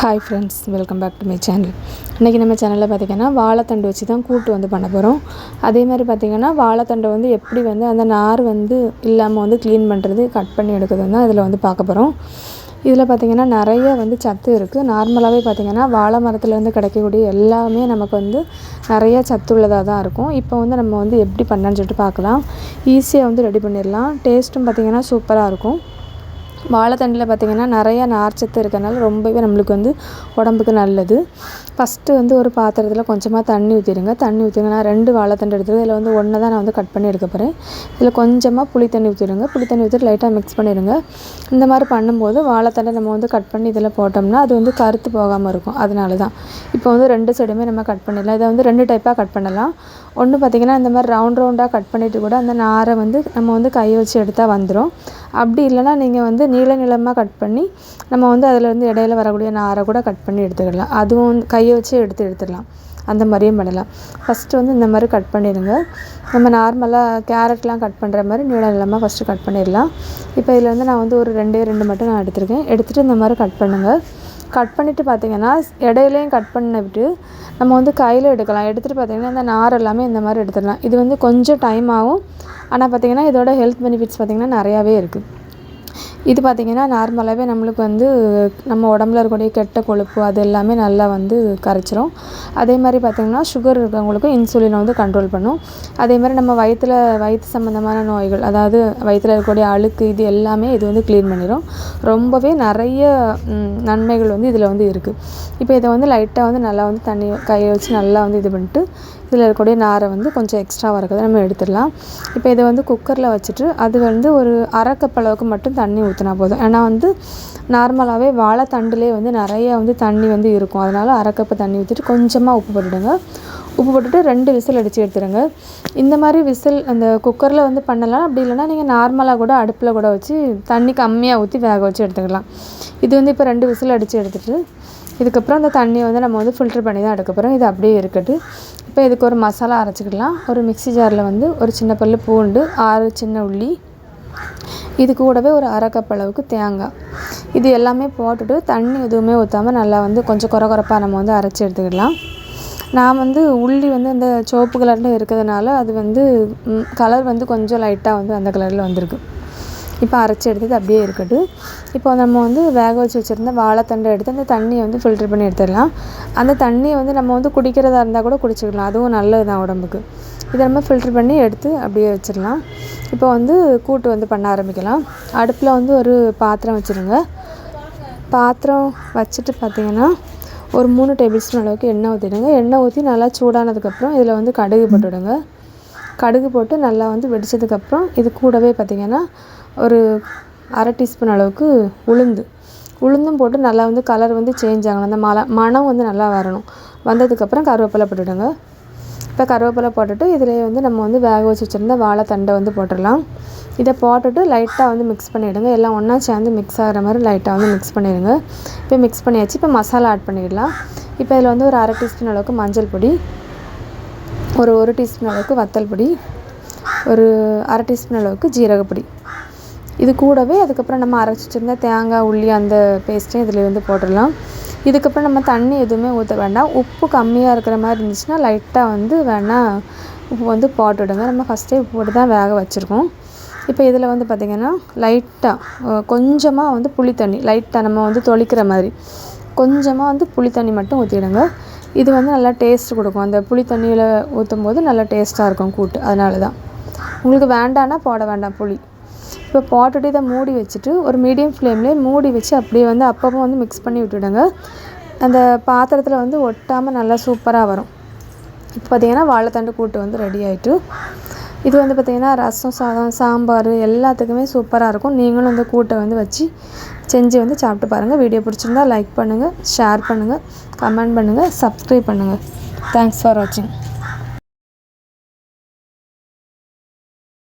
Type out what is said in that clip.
Hi friends welcome back to my channel இன்றைக்கி நம்ம சேனலில் பார்த்திங்கன்னா வாழைத்தண்டு வச்சு தான் கூட்டு வந்து பண்ண போகிறோம் அதே மாதிரி பார்த்திங்கன்னா வாழைத்தண்டை வந்து எப்படி வந்து அந்த நார் வந்து இல்லாமல் வந்து க்ளீன் பண்ணுறது கட் பண்ணி எடுக்கிறது தான் அதில் வந்து பார்க்க போகிறோம் இதில் பார்த்திங்கன்னா நிறைய வந்து சத்து இருக்குது நார்மலாகவே பார்த்திங்கன்னா வாழை மரத்துலேருந்து கிடைக்கக்கூடிய எல்லாமே நமக்கு வந்து நிறைய சத்து உள்ளதாக தான் இருக்கும். இப்போ வந்து நம்ம வந்து எப்படி பண்ணலான்னு சொல்லிட்டு பார்க்கலாம். ஈஸியாக வந்து ரெடி பண்ணிடலாம். டேஸ்ட்டும் பார்த்திங்கன்னா சூப்பராக இருக்கும். வாழைத்தண்டில் பார்த்திங்கன்னா நிறையா நார்ச்சத்து இருக்கிறனால ரொம்பவே நம்மளுக்கு வந்து உடம்புக்கு நல்லது. ஃபஸ்ட்டு வந்து ஒரு பாத்திரத்தில் கொஞ்சமாக தண்ணி ஊற்றிடுங்க தண்ணி ஊற்றிங்கன்னா ரெண்டு வாழைத்தண்டு எடுத்துருங்க இதில் வந்து ஒன்று தான் நான் வந்து கட் பண்ணி எடுக்க போகிறேன் இதில் கொஞ்சமாக புளி தண்ணி ஊற்றிடுங்க புளி தண்ணி ஊற்றிட்டு லைட்டாக மிக்ஸ் பண்ணிடுங்க. இந்த மாதிரி பண்ணும்போது வாழைத்தண்டை நம்ம வந்து கட் பண்ணி இதில் போட்டோம்னா அது வந்து கருத்து போகாமல் இருக்கும். அதனால தான் இப்போ வந்து ரெண்டு சைடுமே நம்ம கட் பண்ணிடலாம். இதை வந்து ரெண்டு டைப்பாக கட் பண்ணலாம். ஒன்று பார்த்திங்கன்னா இந்த மாதிரி ரவுண்ட் ரவுண்டாக கட் பண்ணிவிட்டு கூட அந்த நாரை வந்து நம்ம வந்து கையை வச்சு எடுத்தால் வந்துடும் அப்படி இல்லைனா நீங்கள் வந்து நீள நீளமாக கட் பண்ணி நம்ம வந்து அதில் வந்து இடையில வரக்கூடிய நாரை கூட கட் பண்ணி எடுத்துக்கிடலாம் அதுவும் வந்து கையை வச்சு எடுத்து எடுத்துடலாம். அந்த மாதிரியும் பண்ணலாம். ஃபஸ்ட்டு வந்து இந்த மாதிரி கட் பண்ணிடுங்க. நம்ம நார்மலாக கேரட்லாம் கட் பண்ணுற மாதிரி நீள நீளமாக ஃபஸ்ட்டு கட் பண்ணிடலாம். இப்போ இதில் வந்து நான் வந்து ஒரு ரெண்டே ரெண்டு மட்டும் நான் எடுத்திருக்கேன். எடுத்துகிட்டு இந்த மாதிரி கட் பண்ணுங்கள் கட் பண்ணிவிட்டு பார்த்திங்கன்னா இடையிலையும் கட் பண்ணிவிட்டு நம்ம வந்து கையில் எடுக்கலாம். எடுத்துகிட்டு பார்த்திங்கன்னா இந்த நார் எல்லாமே இந்த மாதிரி எடுத்துடலாம். இது வந்து கொஞ்சம் டைம் ஆகும். ஆனால் பார்த்திங்கன்னா இதோட ஹெல்த் பெனிஃபிட்ஸ் பார்த்திங்கன்னா நிறையாவே இருக்குது இது பார்த்திங்கன்னா நார்மலாகவே நம்மளுக்கு வந்து நம்ம உடம்புல இருக்கக்கூடிய கெட்ட கொழுப்பு அது எல்லாமே நல்லா வந்து கரைச்சிரும். அதே மாதிரி பார்த்திங்கன்னா சுகர் இருக்கிறவங்களுக்கும் இன்சுலினை வந்து கண்ட்ரோல் பண்ணும். அதே மாதிரி நம்ம வயிற்றில் வயிற்று சம்மந்தமான நோய்கள் அதாவது வயிற்றில் இருக்கக்கூடிய அழுக்கு இது எல்லாமே இது வந்து க்ளீன் பண்ணிடும் ரொம்பவே நிறைய நன்மைகள் வந்து இதில் வந்து இருக்குது இப்போ இதை வந்து லைட்டாக வந்து நல்லா வந்து தண்ணி கையை வச்சு நல்லா வந்து இது பண்ணிட்டு இதில் இருக்கக்கூடிய நாரை வந்து கொஞ்சம் எக்ஸ்ட்ராவாக இருக்கிறத நம்ம எடுத்துடலாம். இப்போ இதை வந்து குக்கரில் வச்சுட்டு அது வந்து ஒரு அரை கப் அளவுக்கு மட்டும் தண்ணி ஊற்றினா போதும். ஏன்னா வந்து நார்மலாகவே வாழைத்தண்டுலேயே வந்து நிறைய வந்து தண்ணி வந்து இருக்கும். அதனால் அரை கப்பு தண்ணி ஊற்றிட்டு கொஞ்சமாக உப்பு போட்டுடுங்க. உப்பு போட்டுட்டு ரெண்டு விசில் அடித்து எடுத்துடுங்க. இந்த மாதிரி விசில் அந்த குக்கரில் வந்து பண்ணலாம். அப்படி இல்லைனா நீங்கள் நார்மலாக கூட அடுப்பில் கூட வச்சு தண்ணி கம்மியாக ஊற்றி வேக வச்சு எடுத்துக்கலாம். இது வந்து இப்போ ரெண்டு விசில் அடித்து எடுத்துகிட்டு இதுக்கப்புறம் அந்த தண்ணியை வந்து நம்ம வந்து ஃபில்ட்ரு பண்ணி தான் எடுக்க போகிறோம் இது அப்படியே இருக்கட்டும். இப்போ இதுக்கு ஒரு மசாலா அரைச்சிக்கலாம். ஒரு மிக்சி ஜாரில் வந்து ஒரு சின்ன பல்லு பூண்டு ஆறு சின்ன உள்ளி இது கூடவே ஒரு அரை கப் அளவுக்கு தேங்காய். இது எல்லாமே போட்டுட்டு தண்ணி எதுவுமே ஊற்றாமல் நல்லா வந்து கொஞ்சம் குறை குறைப்பாக நம்ம வந்து அரைச்சி எடுத்துக்கிடலாம். நான் வந்து உள்ளி வந்து அந்த சிவப்பு கலரில் இருக்கிறதுனால அது வந்து கலர் வந்து கொஞ்சம் லைட்டாக வந்து அந்த கலரில் வந்திருக்கு. இப்போ அரைச்சி எடுத்தது அப்படியே இருக்கட்டும். இப்போ நம்ம வந்து வேக வச்சு வச்சுருந்த வாழைத்தண்டை எடுத்து அந்த தண்ணியை வந்து ஃபில்ட்ரு பண்ணி எடுத்துடலாம். அந்த தண்ணியை வந்து நம்ம வந்து குடிக்கிறதா இருந்தால் கூட குடிச்சிக்கலாம். அதுவும் நல்லது தான் உடம்புக்கு. இதை நம்ம ஃபில்ட்ரு பண்ணி எடுத்து அப்படியே வச்சிடலாம். இப்போ வந்து கூட்டு வந்து பண்ண ஆரம்பிக்கலாம். அடுப்பில் வந்து ஒரு பாத்திரம் வச்சுருங்க. பாத்திரம் வச்சுட்டு பார்த்திங்கன்னா ஒரு மூணு டேபிள் ஸ்பூன் அளவுக்கு எண்ணெய் ஊற்றிடுங்க எண்ணெய் ஊற்றி நல்லா சூடானதுக்கப்புறம் இதில் வந்து கடுகு போட்டுவிடுங்க கடுகு போட்டு நல்லா வந்து வெடித்ததுக்கப்புறம் இது கூடவே பார்த்திங்கன்னா ஒரு அரை டீஸ்பூன் அளவுக்கு உளுந்து. உளுந்தும் போட்டு நல்லா வந்து கலர் வந்து சேஞ்ச் ஆகணும். அந்த மல மணம் வந்து நல்லா வரணும். வந்ததுக்கப்புறம் கருவேப்பிலை போட்டுவிடுங்க. இப்போ கருவேப்பிலை போட்டுட்டு இதிலேயே வந்து நம்ம வந்து வேக வச்சு வச்சுருந்த வாழைத்தண்டை வந்து போட்டுடலாம். இதை போட்டுட்டு லைட்டாக வந்து மிக்ஸ் பண்ணிவிடுங்க எல்லாம் ஒன்றா சேர்ந்து மிக்ஸ் ஆகிற மாதிரி லைட்டாக வந்து மிக்ஸ் பண்ணிடுங்க. இப்போ மிக்ஸ் பண்ணியாச்சு. இப்போ மசாலா ஆட் பண்ணிடலாம். இப்போ இதில் வந்து ஒரு அரை டீஸ்பூன் அளவுக்கு மஞ்சள் பொடி ஒரு ஒரு டீஸ்பூன் அளவுக்கு வத்தல் பொடி ஒரு அரை டீஸ்பூன் அளவுக்கு ஜீரகப்பொடி. இது கூடவே அதுக்கப்புறம் நம்ம அரைச்சி வச்சுருந்த தேங்காய் உள்ளி அந்த பேஸ்ட்டையும் இதில் வந்து போட்டுடலாம். இதுக்கப்புறம் நம்ம தண்ணி எதுவுமே ஊற்ற வேண்டாம். உப்பு கம்மியாக இருக்கிற மாதிரி இருந்துச்சுன்னா லைட்டாக வந்து வேணால் உப்பு வந்து போட்டுவிடுங்க நம்ம ஃபஸ்ட்டே உப்பு போட்டு தான் வேக வச்சுருக்கோம். இப்போ இதில் வந்து பார்த்திங்கன்னா லைட்டாக கொஞ்சமாக வந்து புளி தண்ணி லைட்டாக நம்ம வந்து தொளிக்கிற மாதிரி. கொஞ்சமாக வந்து புளி தண்ணி மட்டும் ஊற்றிடுங்க இது வந்து நல்லா டேஸ்ட் கொடுக்கும். அந்த புளி தண்ணியில் ஊற்றும் போது நல்லா டேஸ்ட்டாக இருக்கும் கூட்டு. அதனால தான் உங்களுக்கு வேண்டான்னா போட வேண்டாம் புளி. இப்போ போட்டுட்டு இதை மூடி வச்சுட்டு ஒரு மீடியம் ஃப்ளேம்லேயே மூடி வச்சு அப்படியே வந்து அப்பப்போ வந்து மிக்ஸ் பண்ணி விட்டுடுங்க. அந்த பாத்திரத்தில் வந்து ஒட்டாமல் நல்லா சூப்பராக வரும். இப்போ பார்த்திங்கன்னா வாழைத்தண்டு கூட்டு வந்து ரெடி ஆகிட்டு இது வந்து பார்த்திங்கன்னா ரசம் சாதம் சாம்பார் எல்லாத்துக்குமே சூப்பராக இருக்கும். நீங்களும் இந்த கூட்டை வந்து வச்சு செஞ்சு வந்து சாப்பிட்டு பாருங்கள் வீடியோ பிடிச்சிருந்தா லைக் பண்ணுங்கள் ஷேர் பண்ணுங்கள் கமெண்ட் பண்ணுங்கள் சப்ஸ்கிரைப் பண்ணுங்கள் தேங்க்ஸ் ஃபார் வாட்சிங்